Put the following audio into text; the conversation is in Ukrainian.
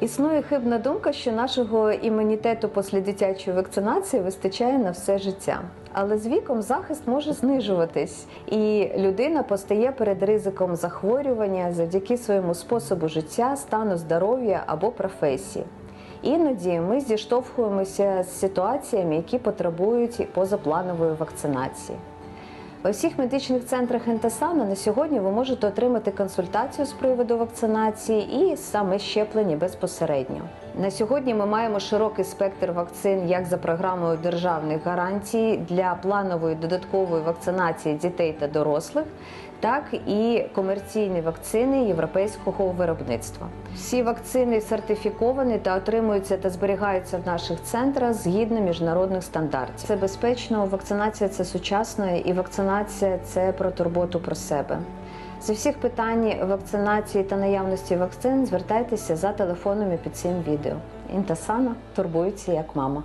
Існує хибна думка, що нашого імунітету після дитячої вакцинації вистачає на все життя. Але з віком захист може знижуватись, і людина постає перед ризиком захворювання завдяки своєму способу життя, стану здоров'я або професії. Іноді ми зіштовхуємося з ситуаціями, які потребують позапланової вакцинації. У всіх медичних центрах Ентасана на сьогодні ви можете отримати консультацію з приводу вакцинації і саме щеплення безпосередньо. На сьогодні ми маємо широкий спектр вакцин як за програмою державних гарантій для планової додаткової вакцинації дітей та дорослих, так і комерційні вакцини європейського виробництва. Всі вакцини сертифіковані та отримуються та зберігаються в наших центрах згідно міжнародних стандартів. Це безпечно, вакцинація це сучасна і вакцинація це про турботу про себе. З усіх питань вакцинації та наявності вакцин звертайтеся за телефонами під цим відео. Інтасана турбується як мама.